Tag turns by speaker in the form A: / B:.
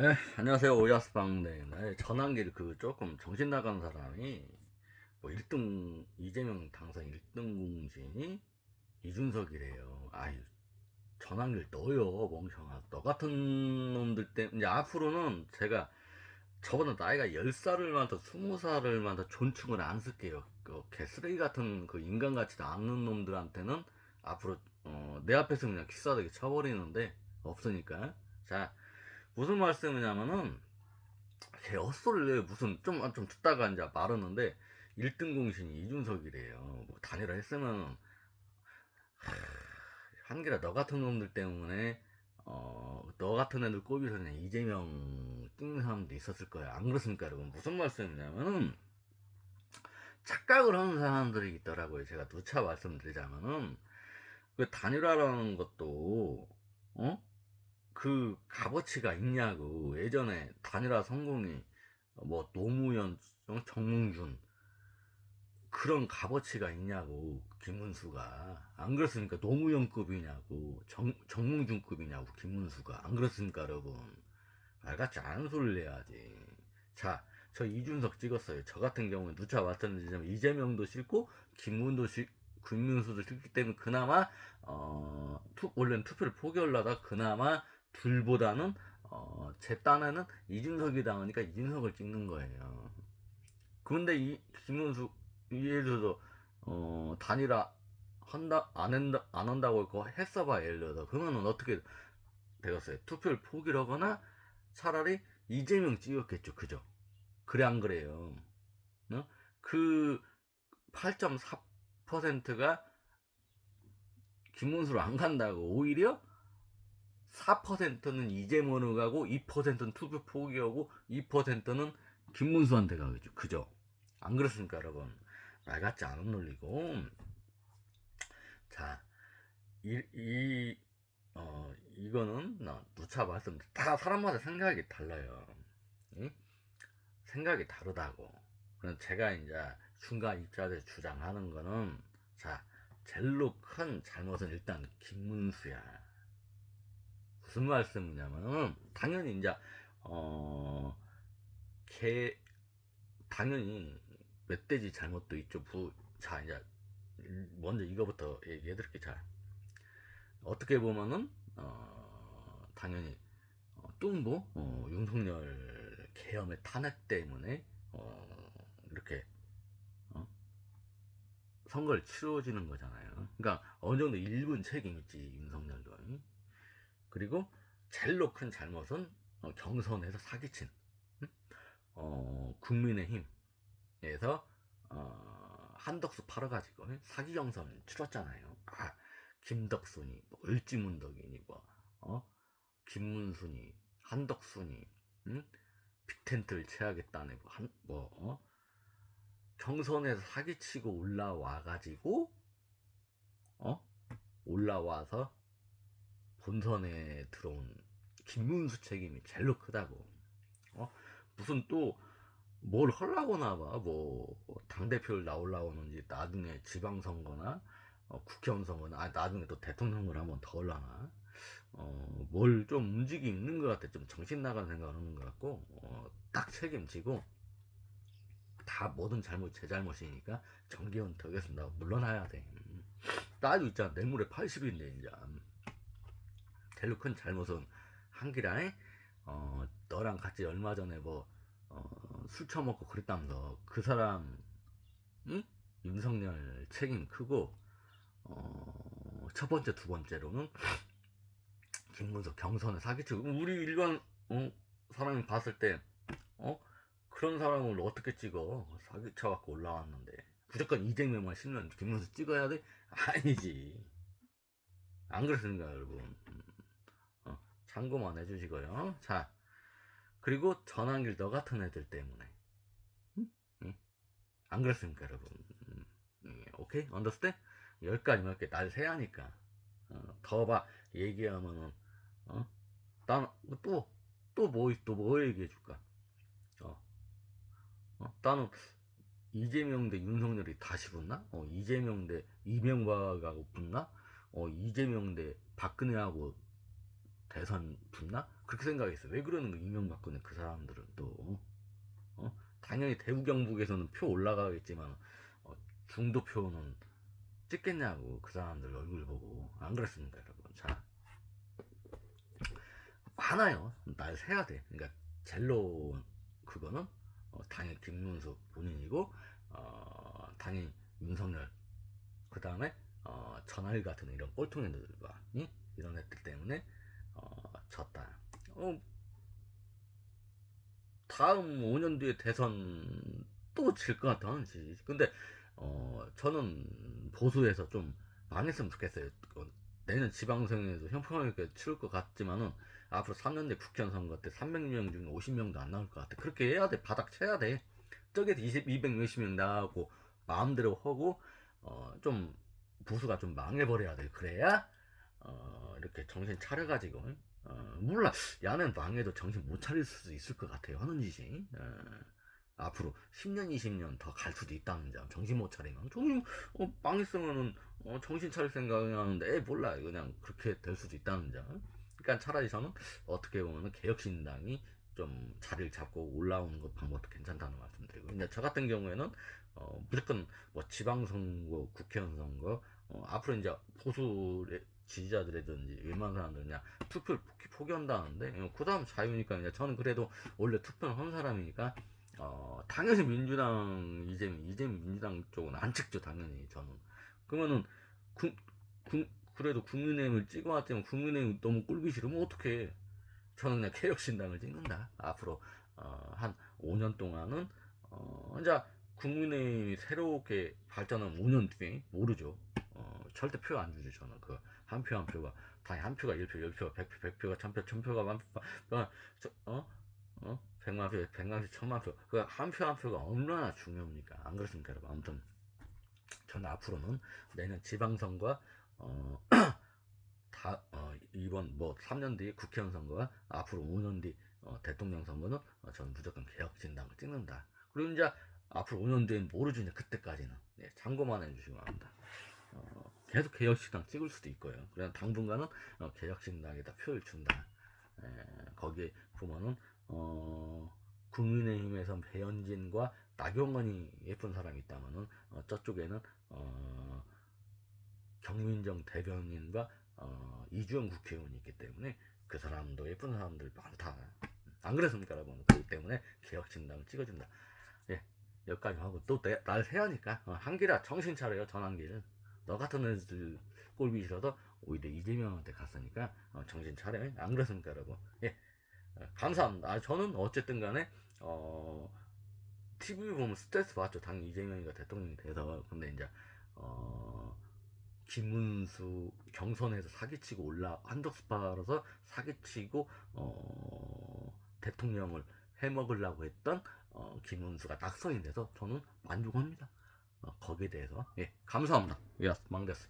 A: 네, 안녕하세요. 오야스방네. 네, 전환길 그 조금 정신 나간 사람이 뭐 1등 이재명 당선 1등 공신이 이준석이래요. 아유, 전환길 너요, 멍청아. 너 같은 놈들 때문에 이제 앞으로는 제가 저보다 나이가 10살을 많다, 20살을 많다 존칭을 안 쓸게요. 그 개쓰레기 같은 그 인간 같지도 않는 놈들한테는 앞으로 어, 내 앞에서 그냥 기싸대기 쳐버리는데 없으니까. 자, 무슨 말씀이냐면은 걔 헛소리를 무슨 좀, 좀 듣다가 이제 말하는데 1등 공신이 이준석이래요. 뭐 단일화 했으면 한기라 너 같은 놈들 때문에 어, 너 같은 애들 꼽이서 그냥 이재명 찍는 사람도 있었을 거야. 안 그렇습니까, 여러분? 무슨 말씀이냐면은 착각을 하는 사람들이 있더라고요. 제가 누차 말씀드리자면은 그 단일화라는 것도 어? 그 값어치가 있냐고. 예전에 단일화 성공이 뭐 노무현 어, 정몽준 그런 값어치가 있냐고 김문수가. 안 그렇습니까? 노무현급이냐고 정, 정몽준급이냐고 김문수가. 안 그렇습니까 여러분? 말같지 않은 소리를 해야지. 자 저 이준석 찍었어요. 저 같은 경우는 누차 말씀드리자면 이재명도 싫고 김문도 싫 김문수도 싫기 때문에 그나마 어 투, 원래는 투표를 포기하려다 그나마 둘보다는 어, 제 딴에는 이준석이 당하니까 이준석을 찍는 거예요. 그런데 이 김문수 예를 들어서 어, 단일화 한다 안 한다 안 한다고 했고 했어봐 예를 들어서 그러면은 어떻게 되겠어요? 투표를 포기를 하거나 차라리 이재명 찍었겠죠, 그죠? 그래 안 그래요? 어? 그 8.4%가 김문수로 안 간다고 오히려 4%는 이재명으로 가고 2%는 투표 포기하고 2%는 김문수한테 가겠죠. 그죠? 안 그렇습니까, 여러분? 말 같지 않은 논리고. 자, 이, 이, 어, 이거는, 나, 누차 말씀, 다 사람마다 생각이 달라요. 응? 생각이 다르다고. 그럼 제가 이제 중간 입자들 주장하는 거는, 자, 젤로 큰 잘못은 일단 김문수야. 무슨 말씀이냐면은 당연히 이제 어 개 당연히 멧돼지 잘못도 있죠. 부, 자 이제 먼저 이거부터 얘기해 드릴게요. 자 어떻게 보면은 어 당연히 어, 뚱보 어, 윤석열 계엄의 탄핵 때문에 어 이렇게 어? 선거를 치러지는 거잖아요. 그러니까 어느 정도 일분 책임 있지 윤석열도. 그리고 제일로 큰 잘못은 어, 경선에서 사기친 어, 국민의힘에서 어, 한덕수 팔아가지고 사기 경선을 치렀잖아요. 아, 김덕순이, 뭐 을지문덕이니 뭐, 어, 김문순이, 한덕순이, 응? 빅텐트를 채하겠다네 뭐, 한, 뭐, 어? 경선에서 사기치고 올라와가지고, 어? 올라와서 본선에 들어온 김문수 책임이 제일로 크다고. 어? 무슨 또, 뭘 하려고나 봐. 뭐, 당대표를 하는지, 나중에 지방선거나, 어, 국회의원 선거나, 아, 나중에 또 대통령 선거를 한번 더 하려나. 어, 뭘 좀 움직이 있는 것 같아. 좀 정신 나간 생각을 하는 것 같고, 어, 딱 책임지고, 다 모든 잘못 제 잘못이니까 정기원 덕에서 물러나야 돼. 음. 나도 있잖아. 내 물에 80인데, 이제. 제일 큰 잘못은 한기라에 어 너랑 같이 얼마 전에 뭐술 처먹고 그랬다면서 그 사람 응? 윤석열 책임 크고 어 첫 번째 두 번째로는 김문석 경선에 사기치고 우리 일반 어, 사람이 봤을 때 어? 그런 사람을 어떻게 찍어 사기쳐 갖고 올라왔는데 무조건 이재명만 신는 김문석 찍어야 돼? 아니지 안 그렇습니까 여러분 참고만 해주시고요. 자, 그리고 전환길 너 같은 애들 때문에. 응? 응? 안 그렇습니까, 여러분? 응. 응. 오케이? 언더스탠? 여기까지 몇개 날 세야니까. 어, 더 봐. 얘기하면은, 어? 난, 또, 또 뭐, 또 뭐 얘기해줄까? 어. 어? 나는, 이재명 대 윤석열이 다시 붙나? 어, 이재명 대 이명박하고 붙나? 어, 이재명 대 박근혜하고 대선 붙나? 그렇게 생각했어요. 왜 그러는 거 이명박근혜 그 사람들은 또 어? 당연히 대구 경북에서는 표 올라가겠지만 어, 중도 표는 찍겠냐고 그 사람들 얼굴 보고 안 그랬습니까 여러분 자 많아요 날 세야 돼 그러니까 젤로 그거는 어, 당연히 김문수 본인이고 어, 당연히 윤석열 그 다음에 어, 전화일 같은 이런 꼴통애들과 응? 이런 애들 때문에 어, 졌다 어, 다음 5년 뒤에 대선 또 질 것 같아 지 근데 어, 저는 보수에서 좀 망했으면 좋겠어요. 어, 내년 지방선거에서 형평하게 치를 것 같지만은 앞으로 3년 뒤 국회의원 선거 때 300명 중에 50명도 안 나올 것 같아. 그렇게 해야 돼. 바닥 쳐야 돼. 저기서 20, 200 몇십 명 나가고 마음대로 하고 어, 좀 보수가 좀 망해버려야 돼. 그래야 어, 이렇게 정신 차려가지고 어, 몰라. 야는 망해도 정신 못 차릴 수도 있을 것 같아요. 하는 짓이. 어. 앞으로 10년, 20년 더 갈 수도 있다는 점. 정신 못 차리면. 정신, 어, 망했으면은, 어, 정신 차릴 생각이 하는데, 에, 몰라. 그냥 그렇게 될 수도 있다는 점. 그러니까 차라리 저는 어떻게 보면은 개혁신당이 좀 자리를 잡고 올라오는 것 방법도 괜찮다는 말씀 드리고. 근데 저 같은 경우에는, 어, 무조건 뭐 지방선거, 국회의원 선거, 어, 앞으로 이제 보수 지지자들이든지 웬만한 사람들은 그냥 투표를 포기, 포기한다는데, 그 다음 자유니까, 이제 저는 그래도 원래 투표를 한 사람이니까, 어, 당연히 민주당, 이재명, 이재명 민주당 쪽은 안 찍죠, 당연히, 저는. 그러면은, 구, 구, 그래도 국민의힘을 찍어왔지만 국민의힘 너무 꿀기 싫으면 어떡해. 저는 그냥 개혁신당을 찍는다. 앞으로, 어, 한 5년 동안은, 어, 이제 국민의힘이 새롭게 발전한 5년 뒤에, 모르죠. 어, 절대 표 안 주죠, 저는. 그, 한 표 한 표가. 당연히 한 표가 1표, 10표, 100표, 100표가 1000표, 1000표가 만 표, 저, 어? 어? 100만 표, 100만 표, 1000만 표. 그 한 표 한 표가 얼마나 중요합니까? 안 그렇습니까, 여러분? 아무튼 저는 앞으로는 내년 지방선거 어, 다 어, 이번 뭐 3년 뒤에 국회의원 선거와 앞으로 5년 뒤 어, 대통령 선거는 어, 저는 무조건 개혁진당을 찍는다. 그리고 이제 앞으로 5년 뒤엔 모르죠. 이제 그때까지는 네, 참고만 해주시기 바랍니다. 어, 계속 개혁신당 찍을 수도 있고요. 그냥 당분간은 어, 개혁신당에다 표를 준다. 에, 거기에 보면은 어, 국민의힘에선 배현진과 나경원이 예쁜 사람이 있다면은 어, 저쪽에는 어, 경민정 대변인과 어, 이주영 국회의원이 있기 때문에 그 사람도 예쁜 사람들 많다. 안 그랬습니까, 여러분? 그렇기 때문에 개혁신당 찍어준다. 예, 여기까지 하고 또날 세야니까 어, 한기라 정신 차려요, 전한길. 너 같은 애들 꼴비 싫어서 오히려 이재명한테 갔으니까 어, 정신 차려. 안 그랬습니까, 여러분? 예. 어, 감사합니다. 아, 저는 어쨌든 간에, 어, TV 보면 스트레스 받죠. 당연히 이재명이가 대통령이 돼서. 근데 이제, 어, 김문수 경선에서 사기치고 올라, 한덕수 팔아서 사기치고, 어, 대통령을 해먹으려고 했던, 어, 김문수가 낙선이 돼서 저는 만족합니다. 어, 거기에 대해서. 예, 감사합니다. 예, 망됐어.